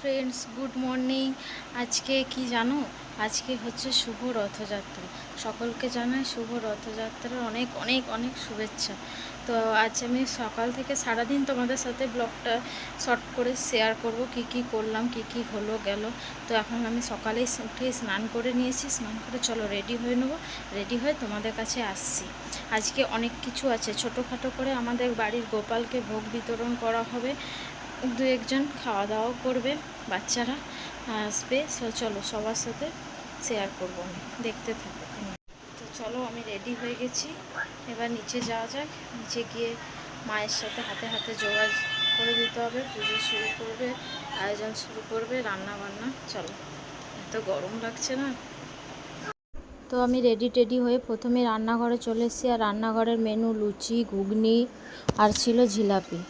Friends good morning আজকে কি জানো? আজকে হচ্ছে শুভ রথযাত্রা। সকলকে জানাই শুভ রথযাত্রার অনেক অনেক অনেক শুভেচ্ছা। তো আজ আমি সকাল থেকে সারাদিন তোমাদের সাথে ব্লগটা শর্ট করে শেয়ার করব, কি কি করলাম, কি কি হলো, গেল। তো এখন আমি সকালেই উঠে স্নান করে নিয়েছি। স্নান করে চলো রেডি হয়ে নেব। রেডি হয়ে তোমাদের কাছে আসছি। আজকে অনেক কিছু আছে। ছোটোখাটো করে আমাদের বাড়ির গোপালকে ভোগ বিতরণ করা হবে। দু একজন খাওয়া দাওয়াও করবে, বাচ্চারা আসবে। চলো, সবার সাথে শেয়ার করব আমি। দেখতে থাকো। তো চলো, আমি রেডি হয়ে গেছি। এবার নিচে যাওয়া যাক। নিচে গিয়ে মায়ের সাথে হাতে হাতে জোগাড় করে দিতে হবে। পুজো শুরু করবে, আয়োজন শুরু করবে রান্না বান্না চলো, এত গরম লাগছে না? তো আমি রেডি টেডি হয়ে প্রথমে রান্নাঘরে চলে এসেছি। আর রান্নাঘরের মেনু লুচি, ঘুগনি, আর ছিল জিলাপি।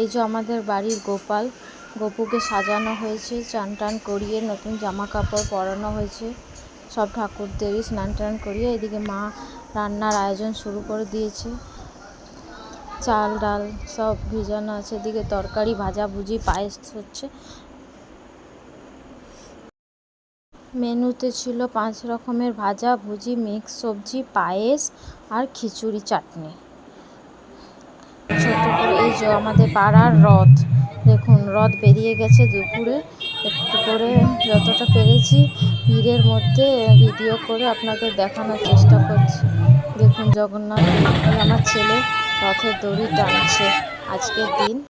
এই যে আমাদের বাড়ির গোপাল, গোপুকে সাজানো হয়েছে, চান টান করিয়ে নতুন জামা কাপড় পরানো হয়েছে। সব ঠাকুরদেরই স্নান টান করিয়ে এদিকে মা রান্নার আয়োজন শুরু করে দিয়েছে। চাল, ডাল সব ভিজানো আছে, এদিকে তরকারি ভাজাভুজি পায়েস হচ্ছে। মেনুতে ছিল পাঁচ রকমের ভাজা, ভুজি, মিক্স সবজি, পায়েস আর খিচুড়ি, চাটনি। এই যে আমাদের পাড়ার রথ, দেখুন রথ বেরিয়ে গেছে দুপুরে। একটু করে যতটা পেরেছি ভিড়ের মধ্যে ভিডিও করে আপনাদের দেখানোর চেষ্টা করছি। দেখুন জগন্নাথ আমার ছেলে রথের দড়ি টানছে আজকের দিন।